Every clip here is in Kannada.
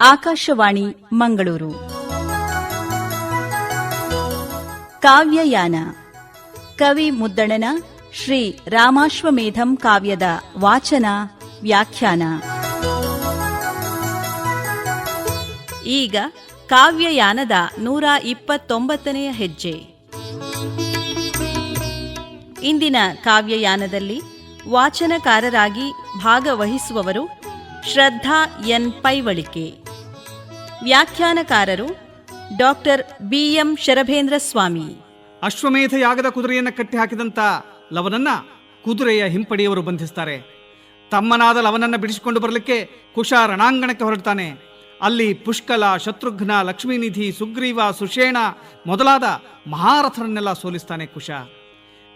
ಆಕಾಶವಾಣಿ, ಮಂಗಳೂರು. ಕಾವ್ಯಯಾನ. ಕವಿ ಮುದ್ದಣನ ಶ್ರೀ ರಾಮಾಶ್ವಮೇಧಂ ಕಾವ್ಯದ ವಾಚನ, ವ್ಯಾಖ್ಯಾನ. ಈಗ ಕಾವ್ಯಯಾನದ ನೂರ ಇಪ್ಪತ್ತೊಂಬತ್ತನೆಯ ಹೆಜ್ಜೆ. ಇಂದಿನ ಕಾವ್ಯಯಾನದಲ್ಲಿ ವಾಚನಕಾರರಾಗಿ ಭಾಗವಹಿಸುವವರು Shraddha N Paivalike. ವ್ಯಾಖ್ಯಾನಕಾರರು doctor B M Sharabhendra Swamy. ಅಶ್ವಮೇಧ ಯಾಗದ ಕುದುರೆಯನ್ನು ಕಟ್ಟಿ ಹಾಕಿದಂತ ಲವನನ್ನ ಕುದುರೆಯ ಹಿಂಪಡೆಯವರು ಬಂಧಿಸ್ತಾರೆ. ತಮ್ಮನಾದ ಲವನನ್ನ ಬಿಡಿಸಿಕೊಂಡು ಬರಲಿಕ್ಕೆ ಕುಶ ರಣಾಂಗಣಕ್ಕೆ ಹೊರಡ್ತಾನೆ. ಅಲ್ಲಿ ಪುಷ್ಕಲ, ಶತ್ರುಘ್ನ, ಲಕ್ಷ್ಮೀನಿಧಿ, ಸುಗ್ರೀವ, ಸುಷೇಣ ಮೊದಲಾದ ಮಹಾರಥರನ್ನೆಲ್ಲ ಸೋಲಿಸ್ತಾನೆ ಕುಶ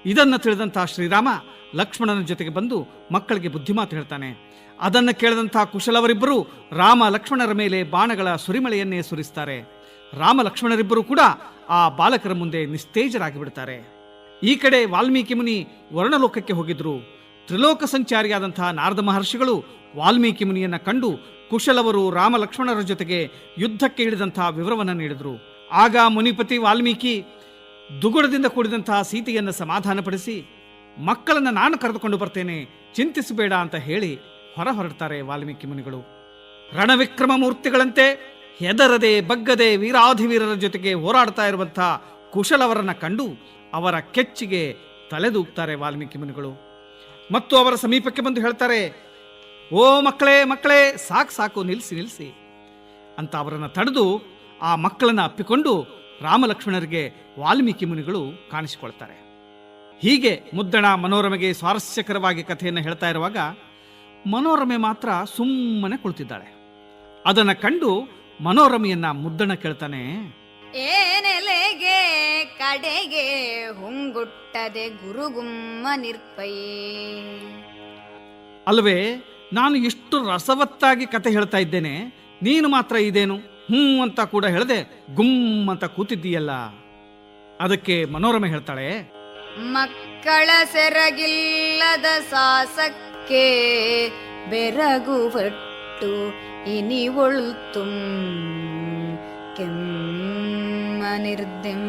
ಇದನ್ನು ತಿಳಿದಂತಹ ಶ್ರೀರಾಮ ಲಕ್ಷ್ಮಣನ ಜೊತೆಗೆ ಬಂದು ಮಕ್ಕಳಿಗೆ ಬುದ್ಧಿಮಾತು ಹೇಳ್ತಾನೆ. ಅದನ್ನು ಕೇಳಿದಂತಹ ಕುಶಲವರಿಬ್ಬರು ರಾಮ ಲಕ್ಷ್ಮಣರ ಮೇಲೆ ಬಾಣಗಳ ಸುರಿಮಳೆಯನ್ನೇ ಸುರಿಸ್ತಾರೆ. ರಾಮ ಲಕ್ಷ್ಮಣರಿಬ್ಬರು ಕೂಡ ಆ ಬಾಲಕರ ಮುಂದೆ ನಿಸ್ತೇಜರಾಗಿ ಬಿಡ್ತಾರೆ ಈ ಕಡೆ ವಾಲ್ಮೀಕಿ ಮುನಿ ವರ್ಣಲೋಕಕ್ಕೆ ಹೋಗಿದ್ರು. ತ್ರಿಲೋಕ ಸಂಚಾರಿಯಾದಂತಹ ನಾರದ ಮಹರ್ಷಿಗಳು ವಾಲ್ಮೀಕಿ ಮುನಿಯನ್ನು ಕಂಡು ಕುಶಲವರು ರಾಮ ಲಕ್ಷ್ಮಣರ ಜೊತೆಗೆ ಯುದ್ಧಕ್ಕೆ ಇಳಿದಂತಹ ವಿವರವನ್ನು ನೀಡಿದರು. ಆಗ ಮುನಿಪತಿ ವಾಲ್ಮೀಕಿ ದುಗುಡದಿಂದ ಕೂಡಿದಂತಹ ಸೀತೆಯನ್ನು ಸಮಾಧಾನಪಡಿಸಿ, ಮಕ್ಕಳನ್ನು ನಾನು ಕರೆದುಕೊಂಡು ಬರ್ತೇನೆ, ಚಿಂತಿಸಬೇಡ ಅಂತ ಹೇಳಿ ಹೊರ ಹೊರಡ್ತಾರೆ ವಾಲ್ಮೀಕಿ ಮುನಿಗಳು. ರಣವಿಕ್ರಮ ಮೂರ್ತಿಗಳಂತೆ ಹೆದರದೆ ಬಗ್ಗದೆ ವೀರಾಧಿವೀರರ ಜೊತೆಗೆ ಹೋರಾಡ್ತಾ ಇರುವಂತಹ ಕುಶಲವರನ್ನ ಕಂಡು ಅವರ ಕೆಚ್ಚಿಗೆ ತಲೆದೂಗ್ತಾರೆ ವಾಲ್ಮೀಕಿ ಮುನಿಗಳು. ಮತ್ತು ಅವರ ಸಮೀಪಕ್ಕೆ ಬಂದು ಹೇಳ್ತಾರೆ, ಓ ಮಕ್ಕಳೇ ಮಕ್ಕಳೇ, ಸಾಕು ಸಾಕು ನಿಲ್ಲಿಸಿ ನಿಲ್ಲಿಸಿ ಅಂತ ಅವರನ್ನು ತಡೆದು ಆ ಮಕ್ಕಳನ್ನ ಅಪ್ಪಿಕೊಂಡು ರಾಮಲಕ್ಷ್ಮಣರಿಗೆ ವಾಲ್ಮೀಕಿ ಮುನಿಗಳು ಕಾಣಿಸಿಕೊಳ್ತಾರೆ. ಹೀಗೆ ಮುದ್ದಣ ಮನೋರಮೆಗೆ ಸ್ವಾರಸ್ಯಕರವಾಗಿ ಕಥೆಯನ್ನು ಹೇಳ್ತಾ ಇರುವಾಗ ಮನೋರಮೆ ಮಾತ್ರ ಸುಮ್ಮನೆ ಕುಳಿತಿದ್ದಾಳೆ. ಅದನ್ನು ಕಂಡು ಮನೋರಮೆಯನ್ನ ಮುದ್ದಣ ಕೇಳ್ತಾನೆ ಏನೆಲೆಗೆ ಕಡೆಗೆ ಹುಂಗುಟ್ಟದೆ ಗುರುಗುಮ್ಮ ನಿರ್ಪಯೇ ಅಲ್ವೇ ನಾನು ಇಷ್ಟು ರಸವತ್ತಾಗಿ ಕತೆ ಹೇಳ್ತಾ ಇದ್ದೇನೆ ನೀನು ಮಾತ್ರ ಇದೇನು? ಹ್ಞೂ ಅಂತ ಕೂಡ ಹೇಳದೆ ಗುಮ್ ಅಂತ ಕೂತಿದ್ದೀಯಲ್ಲ. ಅದಕ್ಕೆ ಮನೋರಮೆ ಹೇಳ್ತಾಳೆ ಮಕ್ಕಳ ಸೆರಗಿಲ್ಲದ ಸಾಸಕ್ಕೆ ಬೆರಗುವಟ್ಟು ಇನಿ ಒಳ್ತುಂ ಕೆಮ್ಮ ನಿರ್ದಿಂ.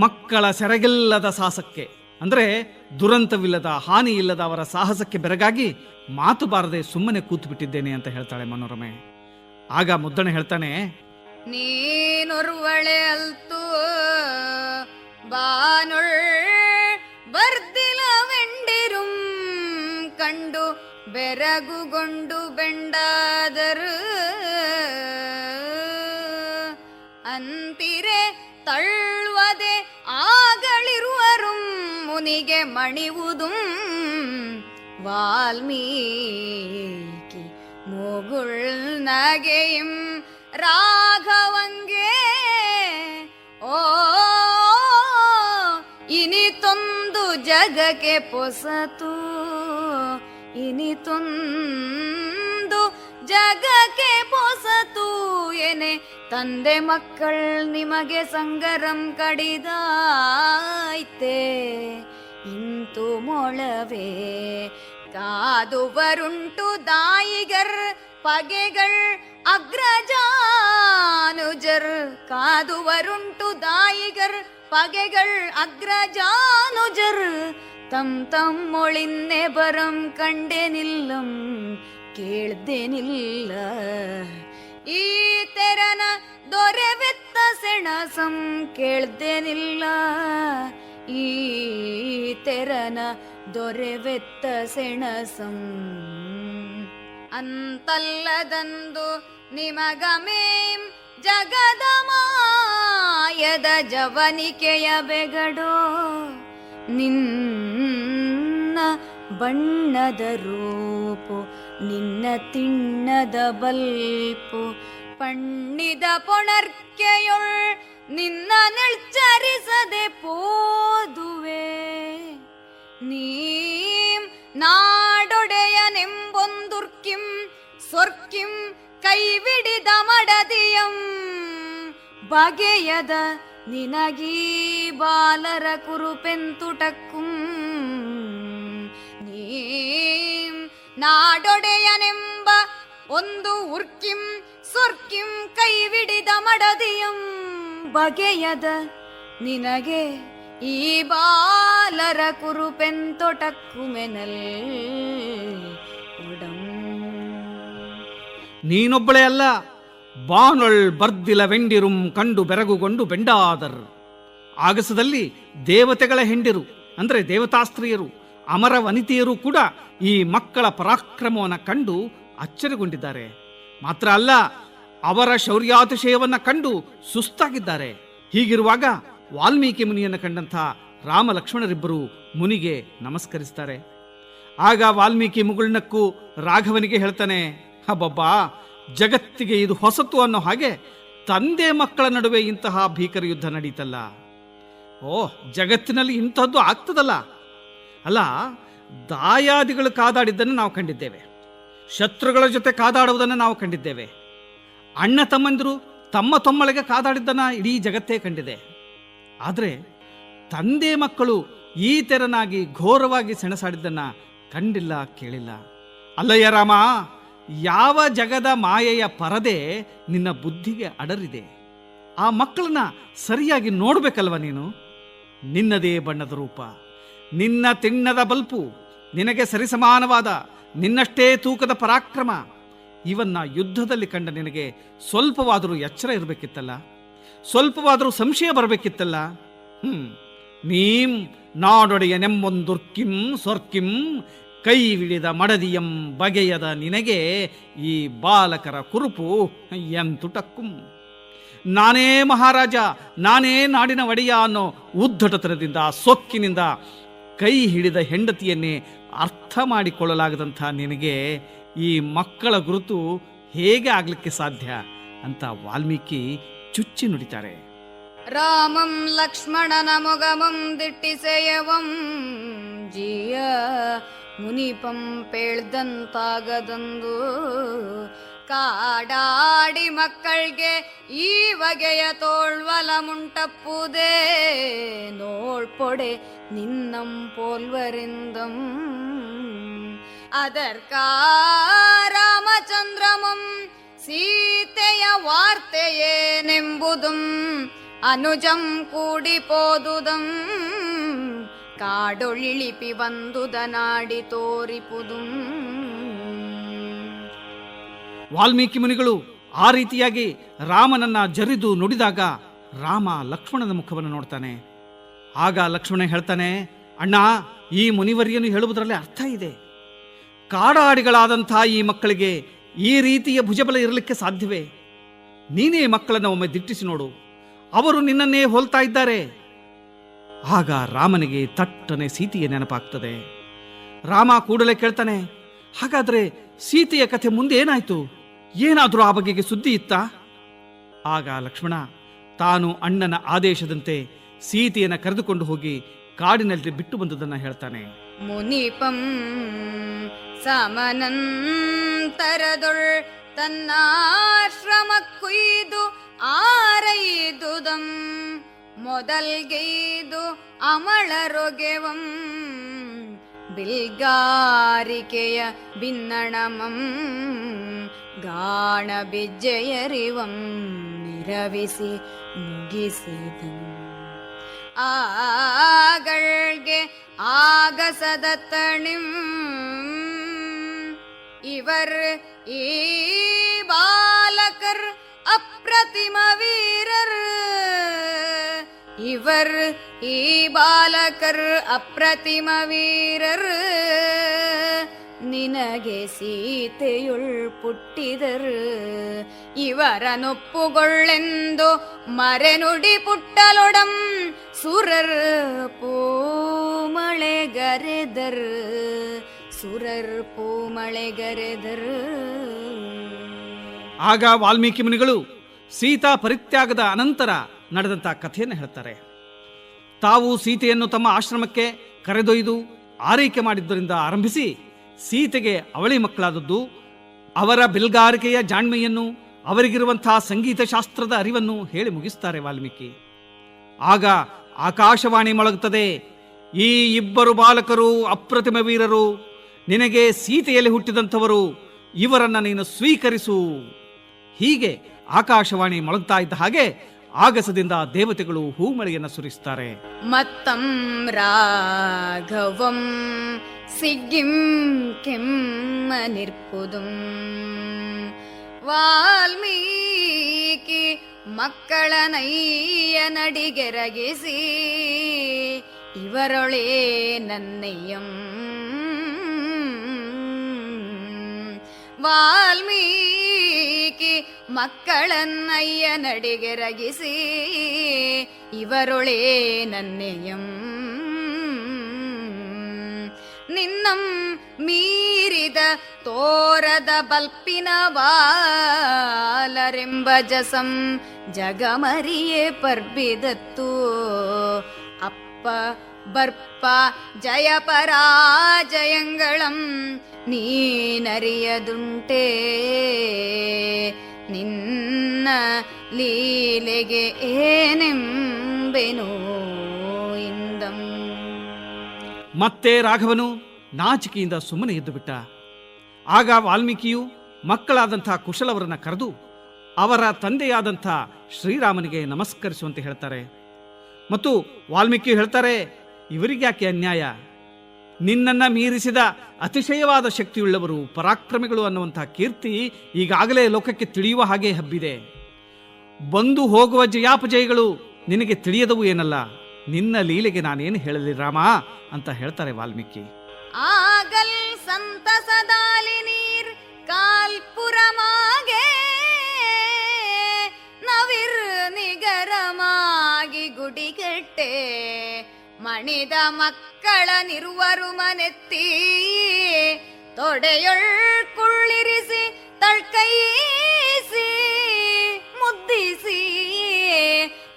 ಮಕ್ಕಳ ಸೆರಗಿಲ್ಲದ ಸಾಹಸಕ್ಕೆ ಅಂದ್ರೆ ದುರಂತವಿಲ್ಲದ ಹಾನಿ ಇಲ್ಲದ ಅವರ ಸಾಹಸಕ್ಕೆ ಬೆರಗಾಗಿ ಮಾತು ಬಾರದೆ ಸುಮ್ಮನೆ ಕೂತು ಬಿಟ್ಟಿದ್ದೇನೆ ಅಂತ ಹೇಳ್ತಾಳೆ ಮನೋರಮೆ. ಆಗ ಮುದ್ದಣ ಹೇಳ್ತಾನೆ ನೀನೊರ್ವಳೆ ಅಲ್ತು ಬಾನೊಳ್ ಬೆರಗುಗೊಂಡು ಬೆಂಡಾದರು ಅಂತಿರೆ ತಳ್ಳುವದೆ ಆಗಳಿರುವರು ಮುನಿಗೆ ಮಣಿವುದುಂ ವಾಲ್ಮೀಕಿ ಮೂಗುಳ್ ನಗೆಯಿಂ ರಾಘವಂಗೆ. ಓ ಇನಿತೊಂದು ಜಗಕ್ಕೆ ಪೊಸತು. ಇನಿತೊಂದು ಜಗಕ್ಕೆ ಪೊಸತು ಎನೆ ತಂದೆ ಮಕ್ಕಳ್ ನಿಮಗೆ ಸಂಗರಂ ಕಡಿದಾಯ್ತೆ. ಇಂತು ಮೊಳವೆ ಕಾದುವರುಂಟು ದಾಯಿಗರ್ ಪಗೆಗಳ್ ಅಗ್ರಜಾನುಜರ್. ಕಾದುವರುಂಟು ದಾಯಿಗರ್ ಪಗೆಗಳ್ ಅಗ್ರಜಾನುಜರ್. ತಮ್ ಮೊಳಿನ್ನೆ ಬರಂ ಕಂಡೆನಿಲ್ಲಂ, ಕೇಳ್ದೇನಿಲ್ಲ. ಈ ತೆರನ ದೊರೆವೆತ್ತ ಸೆಣಸಂ, ಕೇಳ್ದೇನಿಲ್ಲ. ಈ ತೆರನ ದೊರೆವೆತ್ತ ಸೆಣಸಂ, ಅಂತಲ್ಲದಂದು ನಿಮಗಮೇಂ ಜಗದ ಮಾಯದ ಜವನಿಕೆಯ ಬೆಗಡೋ, ನಿನ್ನ ಬಣ್ಣದ ರೂಪು, ನಿನ್ನ ತಿಣ್ಣದ ಬಲ್ಪು. ಪಣ್ಣಿದ ಪೊಣರ್ಕೆಯೊಳ್ ನಿನ್ನ ನೆಳ್ಚರಿಸದೆ ಪೋದುವೆ. ನೀಂ ನಾಡೊಡೆಯನೆಂಬೊಂದುರ್ಕಿಂ, ಸೊರ್ಕಿಂ ಕೈಬಿಡಿದ ಮಡದಿಯಂ. ಬಗೆಯದ ನಿನಗೀ ಬಾಲರ ಕುರುಪೆಂತುಟಕ್ಕುಂ ನಾಡೊಡೆಯನೆಂಬ ಒಂದು ಉರ್ಕಿಂ, ಸುರ್ಕಿಂ ಕೈವಿಡಿದ ಮಡದಿಯಂ ಬಗೆಯದ ನಿನಗೆ ಈ ಬಾಲರ ಕುರುಪೆಂತೊಟಕ್ಕುಮೆನಲ್ ಮೆನಲ್ ನೀನೊಬ್ಬಳೇ ಅಲ್ಲ, ಬಾನೊಳ್ ಬರ್ದಿಲ ವೆಂಡಿರುಂ ಕಂಡು ಬೆರಗುಗೊಂಡು ಬೆಂಡಾದರ್. ಆಗಸದಲ್ಲಿ ದೇವತೆಗಳ ಹೆಂಡಿರು, ಅಂದ್ರೆ ದೇವತಾಸ್ತ್ರೀಯರು. ಅಮರ ವನಿತೆಯರು ಕೂಡ ಈ ಮಕ್ಕಳ ಪರಾಕ್ರಮವನ್ನು ಕಂಡು ಅಚ್ಚರಿಗೊಂಡಿದ್ದಾರೆ. ಮಾತ್ರ ಅಲ್ಲ, ಅವರ ಶೌರ್ಯಾತಿಶಯವನ್ನು ಕಂಡು ಸುಸ್ತಾಗಿದ್ದಾರೆ. ಹೀಗಿರುವಾಗ ವಾಲ್ಮೀಕಿ ಮುನಿಯನ್ನು ಕಂಡಂಥ ರಾಮ ಲಕ್ಷ್ಮಣರಿಬ್ಬರು ಮುನಿಗೆ ನಮಸ್ಕರಿಸ್ತಾರೆ. ಆಗ ವಾಲ್ಮೀಕಿ ಮುಗುಳ್ನಕ್ಕೂ ರಾಘವನಿಗೆ ಹೇಳ್ತಾನೆ ಹಬ್ಬಬ್ಬಾ ಜಗತ್ತಿಗೆ ಇದು ಹೊಸತು ಅನ್ನೋ ಹಾಗೆ ತಂದೆ ಮಕ್ಕಳ ನಡುವೆ ಇಂತಹ ಭೀಕರ ಯುದ್ಧ ನಡೀತಲ್ಲ. ಓ ಜಗತ್ತಿನಲ್ಲಿ ಇಂಥದ್ದು ಆಗ್ತದಲ್ಲ. ಅಲ್ಲ, ದಾಯಾದಿಗಳು ಕಾದಾಡಿದ್ದನ್ನು ನಾವು ಕಂಡಿದ್ದೇವೆ. ಶತ್ರುಗಳ ಜೊತೆ ಕಾದಾಡುವುದನ್ನು ನಾವು ಕಂಡಿದ್ದೇವೆ. ಅಣ್ಣ ತಮ್ಮಂದಿರು ತಮ್ಮ ತಮ್ಮಳಿಗೆ ಕಾದಾಡಿದ್ದನ್ನು ಇಡೀ ಜಗತ್ತೇ ಕಂಡಿದೆ. ಆದರೆ ತಂದೆ ಮಕ್ಕಳು ಈ ತೆರನಾಗಿ ಘೋರವಾಗಿ ಸೆಣಸಾಡಿದ್ದನ್ನು ಕಂಡಿಲ್ಲ, ಕೇಳಿಲ್ಲ. ಅಲ್ಲಯ್ಯ ರಾಮ, ಯಾವ ಜಗದ ಮಾಯೆಯ ಪರದೆ ನಿನ್ನ ಬುದ್ಧಿಗೆ ಅಡರಿದೆ? ಆ ಮಕ್ಕಳನ್ನ ಸರಿಯಾಗಿ ನೋಡಬೇಕಲ್ವ ನೀನು? ನಿನ್ನದೇ ಬಣ್ಣದ ರೂಪ. ನಿನ್ನ ತಿಣ್ಣದ ಬಲ್ಪು ನಿನಗೆ ಸರಿಸಮಾನವಾದ, ನಿನ್ನಷ್ಟೇ ತೂಕದ ಪರಾಕ್ರಮ. ಇವನ್ನ ಯುದ್ಧದಲ್ಲಿ ಕಂಡ ನಿನಗೆ ಸ್ವಲ್ಪವಾದರೂ ಎಚ್ಚರ ಇರಬೇಕಿತ್ತಲ್ಲ? ಸ್ವಲ್ಪವಾದರೂ ಸಂಶಯ ಬರಬೇಕಿತ್ತಲ್ಲ? ಹ್ಮ್. ನೀಂ ನಾಡೊಡೆಯ ನೆಮ್ಮೊಂದುರ್ಕಿಂ ಸ್ವರ್ಕಿಂ ಕೈವಿಳಿದ ಮಡದಿಯಂ ಬಗೆಯದ ನಿನಗೆ ಈ ಬಾಲಕರ ಕುರುಪು ಎಂತುಟಕ್ಕುಂ. ನಾನೇ ಮಹಾರಾಜ, ನಾನೇ ನಾಡಿನ ಒಡೆಯ ಅನ್ನೋ ಉದ್ದಟತನದಿಂದ ಸೊಕ್ಕಿನಿಂದ ಕೈ ಹಿಡಿದ ಹೆಂಡತಿಯನ್ನೇ ಅರ್ಥ ಮಾಡಿಕೊಳ್ಳಲಾಗದಂಥ ನಿನಗೆ ಈ ಮಕ್ಕಳ ಗುರುತು ಹೇಗೆ ಆಗಲಿಕ್ಕೆ ಸಾಧ್ಯ ಅಂತ ವಾಲ್ಮೀಕಿ ಚುಚ್ಚಿ ನುಡಿತಾರೆ. ರಾಮಂ ಲಕ್ಷ್ಮಣನ ಮೊಗಮಂ ದಿಟ್ಟಿಸೆಯವಂ ಜಿಯ ಮುನಿಪಂ ಪೇಳ್ದಂತಾಗದಂದು ಕಾಡಾಡಿ ಮಕ್ಕಳ್ಗೆ ಈ ಬಗೆಯ ತೋಳ್ವಲ ಮುಂಟಪ್ಪುದೇ ನೋಳ್ಪೊಡೆ ನಿನ್ನಂ ಪೋಲ್ವರಿಂದಂ ಅದರ್ಕಾ ರಾಮಚಂದ್ರಮಂ ಸೀತೆಯ ವಾರ್ತೆಯೇನೆಂಬುದುಂ ಅನುಜಂ ಕೂಡಿ ಪೋದುದಂ ಕಾಡೊಳಿಳಿಪಿ ಬಂದುದ ನಾಡಿ ತೋರಿಪುದುಂ ವಾಲ್ಮೀಕಿ ಮುನಿಗಳು ಆ ರೀತಿಯಾಗಿ ರಾಮನನ್ನ ಜರಿದು ನುಡಿದಾಗ ರಾಮ ಲಕ್ಷ್ಮಣನ ಮುಖವನ್ನು ನೋಡ್ತಾನೆ. ಆಗ ಲಕ್ಷ್ಮಣ ಹೇಳ್ತಾನೆ, ಅಣ್ಣ, ಈ ಮುನಿವರಿಯನ್ನು ಹೇಳುವುದರಲ್ಲಿ ಅರ್ಥ ಇದೆ. ಕಾಡಾಡಿಗಳಾದಂಥ ಈ ಮಕ್ಕಳಿಗೆ ಈ ರೀತಿಯ ಭುಜಬಲ ಇರಲಿಕ್ಕೆ ಸಾಧ್ಯವೇ? ನೀನೇ ಮಕ್ಕಳನ್ನು ಒಮ್ಮೆ ದಿಟ್ಟಿಸಿ ನೋಡು. ಅವರು ನಿನ್ನನ್ನೇ ಹೋಲ್ತಾ ಇದ್ದಾರೆ. ಆಗ ರಾಮನಿಗೆ ತಟ್ಟನೆ ಸೀತೆಯ ನೆನಪಾಗ್ತದೆ. ರಾಮ ಕೂಡಲೇ ಕೇಳ್ತಾನೆ, ಹಾಗಾದರೆ ಸೀತೆಯ ಕಥೆ ಮುಂದೆ ಏನಾಯ್ತು ಏನಾದರೂ ಆ ಬಗೆಗೆ ಸುದ್ದಿ ಇತ್ತಾ? ಆಗ ಲಕ್ಷ್ಮಣ, ತಾನು ಅಣ್ಣನ ಆದೇಶದಂತೆ ಸೀತೆಯನ್ನು ಕರೆದುಕೊಂಡು ಹೋಗಿ ಕಾಡಿನಲ್ಲಿ ಬಿಟ್ಟು ಬಂದದನ್ನ ಹೇಳ್ತಾನೆ. ಮುನಿಪಂ ಸಮನಂತರದೊಳ್ ತನ್ನಾಶ್ರಮ ಕುಯ್ದು ಆರೈದುದಂ ಮೊದಲ್ಗೈದು ಅಮಳರೊಗೆವಂ ಬಿಲ್ಗಾರಿಕೆಯ ಬಿನ್ನಣಮಂ ಗಾಣ ಬಿಜ್ಜೆಯರಿವಂ ನಿರವಿಸಿ ಮುಗಿಸಿದಂ ಆಗಳ್ಗೆ ಆಗಸದ ತಣಿಂ ಇವರ್ ಈ ಬಾಲಕರ್ ಅಪ್ರತಿಮ ವೀರರ್ ಇವರ್ ಈ ಬಾಲಕರ್ ಅಪ್ರತಿಮ ವೀರರ್. ನಿನಗೆ ಸೀತೆಯುಳ್ ಪುಟ್ಟಿದರು. ಇವರನೊಪ್ಪುಗೊಳ್ಳೆಂದು ಮರೆನುಡಿ ಪುಟ್ಟಲೊಡಂ ಸುರರ್ ಪೂಮಳೆಗರೆದರ್ ಸುರರ್ ಪೂಮಳೆಗರೆದರ್ ಆಗ ವಾಲ್ಮೀಕಿ ಮುನಿಗಳು ಸೀತಾ ಪರಿತ್ಯಾಗದ ಅನಂತರ ನಡೆದಂತ ಕಥೆಯನ್ನು ಹೇಳ್ತಾರೆ. ತಾವು ಸೀತೆಯನ್ನು ತಮ್ಮ ಆಶ್ರಮಕ್ಕೆ ಕರೆದೊಯ್ದು ಆರೈಕೆ ಮಾಡಿದ್ದರಿಂದ ಆರಂಭಿಸಿ ಸೀತೆಗೆ ಅವಳಿ ಮಕ್ಕಳಾದದ್ದು, ಅವರ ಬಿಲ್ಗಾರಿಕೆಯ ಜಾಣ್ಮೆಯನ್ನು ಅವರಿಗಿರುವಂತಹ ಸಂಗೀತ ಶಾಸ್ತ್ರದ ಅರಿವನ್ನು ಹೇಳಿ ಮುಗಿಸ್ತಾರೆ ವಾಲ್ಮೀಕಿ. ಆಗ ಆಕಾಶವಾಣಿ ಮೊಳಗುತ್ತದೆ, ಈ ಇಬ್ಬರು ಬಾಲಕರು ಅಪ್ರತಿಮ ವೀರರು, ನಿನಗೆ ಸೀತೆಯಲ್ಲಿ ಹುಟ್ಟಿದಂಥವರು, ಇವರನ್ನು ನೀನು ಸ್ವೀಕರಿಸು. ಹೀಗೆ ಆಕಾಶವಾಣಿ ಮೊಳಗ್ತಾ ಇದ್ದ ಹಾಗೆ ಆಗಸದಿಂದ ದೇವತೆಗಳು ಹೂಮಳೆಯನ್ನು ಸುರಿಸ್ತಾರೆ. ಮತ್ತಂ ರಾಘವಂ ಸಿಗ್ಗಿಂ ಕೆಮ್ಮ ನಿರ್ಪುದುಂ ವಾಲ್ಮೀಕಿ ಮಕ್ಕಳ ನೈಯ ನಡಿಗೆರಗಿಸಿ, ಇವರೊಳೇ ನನ್ನಯ್ಯಂ ವಾಲ್ಮೀಕಿ மக்களன்னைய நடிகரகிசி இவருளே நன்னியும். நின்னம் மீறித தோரத பல்பினவாலரெம்பஜசம் ஜகமரியே பர்பிதத்தூ அப்ப பர்ப்ப ஜயபராஜயங்களம் நீ நறியதுண்டே. ನಿನ್ನ ಲೀಲೆಗೆ ಏನೆಂಬೆನೋ ಇಂದಂ. ಮತ್ತೆ ರಾಘವನು ನಾಚಿಕೆಯಿಂದ ಸುಮ್ಮನೆ ಎದ್ದು ಬಿಟ್ಟ. ಆಗ ವಾಲ್ಮೀಕಿಯು ಮಕ್ಕಳಾದಂಥ ಕುಶಲವರನ್ನ ಕರೆದು ಅವರ ತಂದೆಯಾದಂಥ ಶ್ರೀರಾಮನಿಗೆ ನಮಸ್ಕರಿಸುವಂತೆ ಹೇಳ್ತಾರೆ. ಮತ್ತು ವಾಲ್ಮೀಕಿ ಹೇಳ್ತಾರೆ, ಇವರಿಗ್ಯಾಕೆ ಅನ್ಯಾಯ? ನಿನ್ನನ್ನ ಮೀರಿಸಿದ ಅತಿಶಯವಾದ ಶಕ್ತಿಯುಳ್ಳವರು, ಪರಾಕ್ರಮಿಗಳು ಅನ್ನುವಂಥ ಕೀರ್ತಿ ಈಗಾಗಲೇ ಲೋಕಕ್ಕೆ ತಿಳಿಯುವ ಹಾಗೆ ಹಬ್ಬಿದೆ. ಬಂದು ಹೋಗುವ ಜಯಾಪಜಯಗಳು ನಿನಗೆ ತಿಳಿಯದವು ಏನಲ್ಲ? ನಿನ್ನ ಲೀಲೆಗೆ ನಾನೇನು ಹೇಳಲಿ ರಾಮ? ಅಂತ ಹೇಳ್ತಾರೆ ವಾಲ್ಮೀಕಿ. ಆಗಲ್ ಸಂತಸದಾಲಿ ನೀರ್ ಕಾಲ್ಪುರಮಾಗೆ, ನವಿರ್ ನಿಗರಮಾಗಿ ಗುಡಿಗೆಟ್ಟೆ. ಮಣಿದ ಮಕ್ಕಳ ನಿರುವರು ಮನೆತ್ತಿ ತೊಡೆಯೊಳ್ ಕುಳ್ಳಿರಿಸಿ ತಳ್ಕೈಸಿ ಮುದ್ದಿಸಿ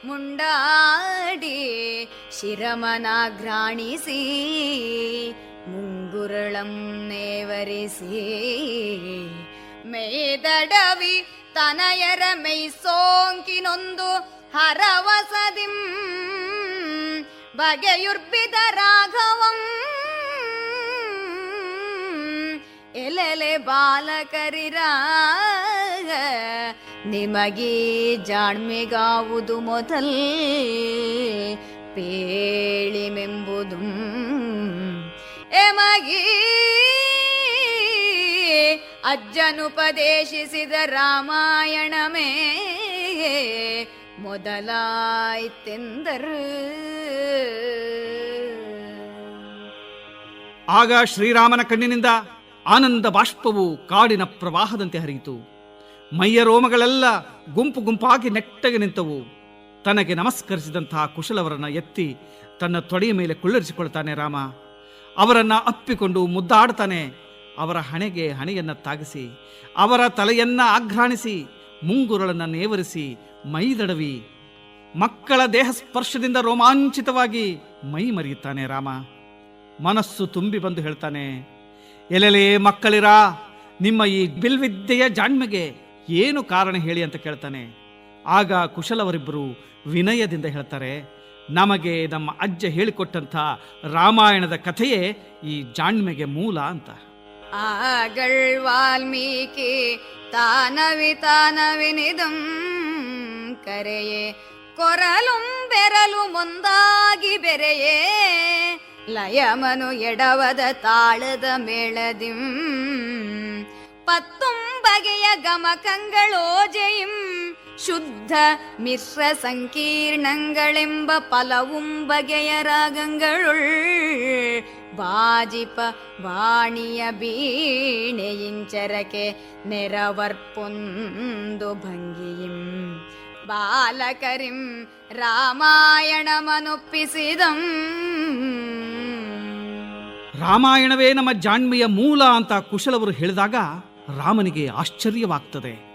ಮುಂಡಾಡಿ ಶಿರಮನಾಘ್ರಾಣಿಸಿ ಮುಂಗುರಳಂ ನೇವರಿಸಿ. ಮೇದಡವಿ ತನಯರ ಮೈ ಸೋಂಕಿನೊಂದು ಹರವಸದಿಂ ಬಗೆಯುರ್ಬಿದ ರಾಘವಂ. ಎಲೆಲೆ ಬಾಲಕರಿರ ನಿಮಗೆ ಜಾಣ್ಮೆಗಾವುದು ಮೊದಲ್. ಪೇಳಿಮೆಂಬುದು ಎಮಗಿ ಅಜ್ಜನುಪದೇಶಿಸಿದ ರಾಮಾಯಣಮೇ ಮೊದಲಾಯ್ತೆಂದರು. ಆಗ ಶ್ರೀರಾಮನ ಕಣ್ಣಿನಿಂದ ಆನಂದ ಬಾಷ್ಪವು ಕಾಡಿನ ಪ್ರವಾಹದಂತೆ ಹರಿಯಿತು. ಮೈಯ ರೋಮಗಳೆಲ್ಲ ಗುಂಪು ಗುಂಪಾಗಿ ನೆಟ್ಟಗೆ ನಿಂತವು. ತನಗೆ ನಮಸ್ಕರಿಸಿದಂತಹ ಕುಶಲವರನ್ನ ಎತ್ತಿ ತನ್ನ ತೊಡೆಯ ಮೇಲೆ ಕುಳ್ಳರಿಸಿಕೊಳ್ತಾನೆ ರಾಮ. ಅವರನ್ನ ಅಪ್ಪಿಕೊಂಡು ಮುದ್ದಾಡ್ತಾನೆ. ಅವರ ಹಣೆಗೆ ಹಣೆಯನ್ನ ತಾಗಿಸಿ, ಅವರ ತಲೆಯನ್ನ ಆಘ್ರಾಣಿಸಿ, ಮುಂಗುರಳನ್ನ ನೇವರಿಸಿ ಮೈದಡವಿ. ಮಕ್ಕಳ ದೇಹ ಸ್ಪರ್ಶದಿಂದ ರೋಮಾಂಚಿತವಾಗಿ ಮೈ ಮರೆಯುತ್ತಾನೆ ರಾಮ. ಮನಸ್ಸು ತುಂಬಿ ಬಂದು ಹೇಳ್ತಾನೆ ಎಲೆಲೇ ಮಕ್ಕಳಿರಾ, ನಿಮ್ಮ ಈ ಬಿಲ್ವಿದ್ಯೆಯ ಜಾಣ್ಮೆಗೆ ಏನು ಕಾರಣ ಹೇಳಿ ಅಂತ ಕೇಳ್ತಾನೆ. ಆಗ ಕುಶಲವರಿಬ್ಬರು ವಿನಯದಿಂದ ಹೇಳ್ತಾರೆ, ನಮಗೆ ನಮ್ಮ ಅಜ್ಜ ಹೇಳಿಕೊಟ್ಟಂಥ ರಾಮಾಯಣದ ಕಥೆಯೇ ಈ ಜಾಣ್ಮೆಗೆ ಮೂಲ ಅಂತ. ಆಗಳ್ ವಾಲ್ಮೀಕಿ ತಾನವಿ ತಾನವಿನಿದಂ ಕರೆಯೇ ಕೊರಲುಂ ಬೆರಲು ಮುಂದಾಗಿ ಬೆರೆಯೇ ಲಯಮನು ಎಡವದ ತಾಳದ ಮೇಳದಿಂ ಪತ್ತುಂ ಬಗೆಯ ಗಮಕಂಗಳೋಜೆಯಿಂ ಶುದ್ಧ ಮಿಶ್ರ ಸಂಕೀರ್ಣಗಳೆಂಬ ಪಲವುಂ ಬಗೆಯ ರಾಗಂಗಳುಳ್ வாஜிப வாணிய வீணையின் சரகே நிறவற்பொந்து பங்கியும் ಬಾಲಕರಿಂ ರಾಮಾಯಣಮನುಪ್ಪಿಸಿದಂ. ರಾಮಾಯಣವೇ ನಮ್ಮ ಜಾಣ್ಮೆಯ ಮೂಲ ಅಂತ ಕುಶಲವರು ಹೇಳಿದಾಗ ರಾಮನಿಗೆ ಆಶ್ಚರ್ಯವಾಗ್ತದೆ.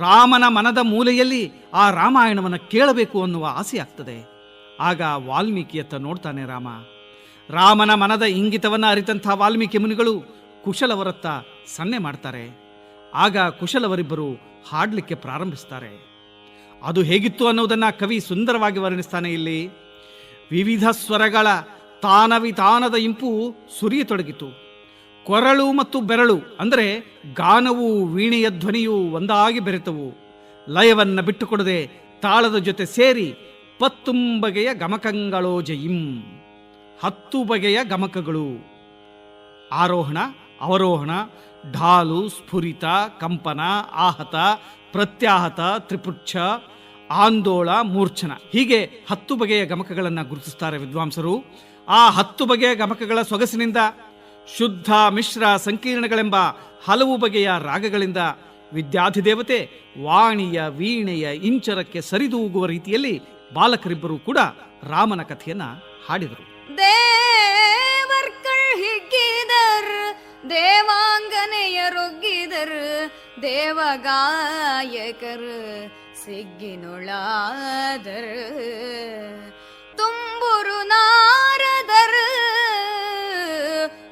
ರಾಮನ ಮನದ ಮೂಲೆಯಲ್ಲಿ ಆ ರಾಮಾಯಣವನ್ನು ಕೇಳಬೇಕು ಅನ್ನುವ ಆಸೆ ಆಗ್ತದೆ ಆಗ ವಾಲ್ಮೀಕಿಯತ್ತ ನೋಡ್ತಾನೆ ರಾಮ. ರಾಮನ ಮನದ ಇಂಗಿತವನ್ನು ಅರಿತಂಥ ವಾಲ್ಮೀಕಿ ಮುನಿಗಳು ಕುಶಲವರತ್ತ ಸನ್ನೆ ಮಾಡ್ತಾರೆ. ಆಗ ಕುಶಲವರಿಬ್ಬರು ಹಾಡಲಿಕ್ಕೆ ಪ್ರಾರಂಭಿಸ್ತಾರೆ. ಅದು ಹೇಗಿತ್ತು ಅನ್ನೋದನ್ನು ಕವಿ ಸುಂದರವಾಗಿ ವರ್ಣಿಸ್ತಾನೆ ಇಲ್ಲಿ. ವಿವಿಧ ಸ್ವರಗಳ ತಾನವಿತಾನದ ಇಂಪು ಸುರಿಯತೊಡಗಿತು. ಕೊರಳು ಮತ್ತು ಬೆರಳು ಅಂದರೆ ಗಾನವು ವೀಣೆಯ ಧ್ವನಿಯು ಒಂದಾಗಿ ಬೆರೆತವು. ಲಯವನ್ನು ಬಿಟ್ಟುಕೊಡದೆ ತಾಳದ ಜೊತೆ ಸೇರಿ ಪತ್ತುಂಬಗೆಯ ಗಮಕಂಗಳೋ ಜಯಿಂ. ಹತ್ತು ಬಗೆಯ ಗಮಕಗಳು. ಆರೋಹಣ, ಅವರೋಹಣ, ಢಾಲು, ಸ್ಫುರಿತ, ಕಂಪನ, ಆಹತ, ಪ್ರತ್ಯಾಹತ, ತ್ರಿಪುಚ್ಛ ಆಂದೋಳ ಮೂರ್ಛನ. ಹೀಗೆ ಹತ್ತು ಬಗೆಯ ಗಮಕಗಳನ್ನು ಗುರುತಿಸ್ತಾರೆ ವಿದ್ವಾಂಸರು. ಆ ಹತ್ತು ಬಗೆಯ ಗಮಕಗಳ ಸೊಗಸಿನಿಂದ ಶುದ್ಧ ಮಿಶ್ರ ಸಂಕೀರ್ಣಗಳೆಂಬ ಹಲವು ಬಗೆಯ ರಾಗಗಳಿಂದ ವಿದ್ಯಾಧಿದೇವತೆ ವಾಣಿಯ ವೀಣೆಯ ಇಂಚರಕ್ಕೆ ಸರಿದೂಗುವ ರೀತಿಯಲ್ಲಿ ಬಾಲಕರಿಬ್ಬರೂ ಕೂಡ ರಾಮನ ಕಥೆಯನ್ನ ಹಾಡಿದರು. ದೇವಾಂಗನೆಯರೊಗ್ಗಿದರ್, ದೇವಗಾಯಕರ್ ಸಿಗ್ಗಿನೊಳಾದರ್ ತುಂಬುರು ನಾರದರ್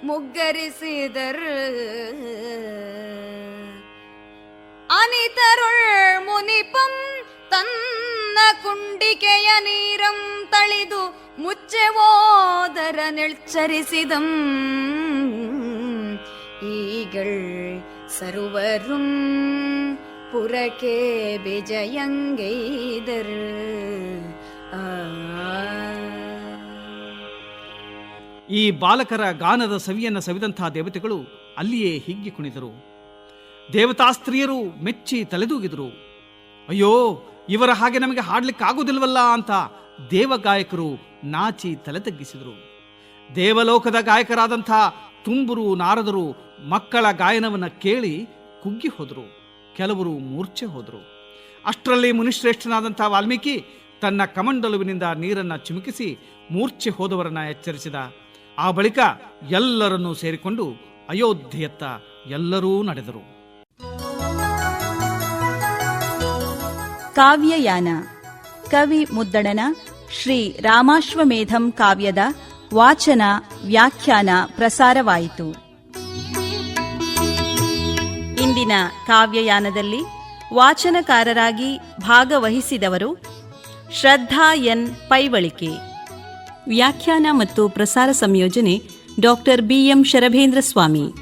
ಮುಗ್ಗರಿಸಿದರ್ ಅನಿತರುಳ್ ಮುನಿಪಂ ತನ್ನ ಕುಂಡಿಕೆಯ ನೀರಂ ತಳಿದು ಮುಚ್ಚೆ ಓದರ ನೆಳ್ಚರಿಸಿದಂ ಈಗಳ್ ವಿಜಯಂಗೈದರ್ ಆ. ಈ ಬಾಲಕರ ಗಾನದ ಸವಿಯನ್ನು ಸವಿದಂತಹ ದೇವತೆಗಳು ಅಲ್ಲಿಯೇ ಹಿಗ್ಗಿ ಕುಣಿದರು. ದೇವತಾಸ್ತ್ರೀಯರು ಮೆಚ್ಚಿ ತಲೆದೂಗಿದರು. ಅಯ್ಯೋ, ಇವರ ಹಾಗೆ ನಮಗೆ ಹಾಡ್ಲಿಕ್ಕಾಗೋದಿಲ್ವಲ್ಲ ಅಂತ ದೇವಗಾಯಕರು ನಾಚಿ ತಲೆ ತಗ್ಗಿಸಿದರು ದೇವಲೋಕದ ಗಾಯಕರಾದಂಥ ತುಂಬುರು ನಾರದರು ಮಕ್ಕಳ ಗಾಯನವನ್ನು ಕೇಳಿ ಕುಗ್ಗಿ ಹೋದರು. ಕೆಲವರು ಮೂರ್ಛೆ ಹೋದರು. ಅಷ್ಟರಲ್ಲಿ ಮುನಿಶ್ರೇಷ್ಠನಾದಂಥ ವಾಲ್ಮೀಕಿ ತನ್ನ ಕಮಂಡಲುವಿನಿಂದ ನೀರನ್ನು ಚಿಮುಕಿಸಿ ಮೂರ್ಛೆ ಹೋದವರನ್ನ ಎಚ್ಚರಿಸಿದ. ಆ ಬಳಿಕ ಎಲ್ಲರನ್ನೂ ಸೇರಿಕೊಂಡು ಅಯೋಧ್ಯೆಯತ್ತ ಎಲ್ಲರೂ ನಡೆದರು. ಕಾವ್ಯಯಾನ. ಕವಿ ಮುದ್ದಣನ ಶ್ರೀ ರಾಮಾಶ್ವಮೇಧಂ ಕಾವ್ಯದ ವಾಚನ ವ್ಯಾಖ್ಯಾನ ಪ್ರಸಾರವಾಯಿತು. ಇಂದಿನ ಕಾವ್ಯಯಾನದಲ್ಲಿ ವಾಚನಕಾರರಾಗಿ ಭಾಗವಹಿಸಿದವರು ಶ್ರದ್ಧಾ ಎನ್ ಪೈವಳಿಕೆ. ವ್ಯಾಖ್ಯಾನ ಮತ್ತು ಪ್ರಸಾರ ಸಂಯೋಜನೆ ಡಾಕ್ಟರ್ ಬಿಎಂ ಶರಭೇಂದ್ರ ಸ್ವಾಮಿ.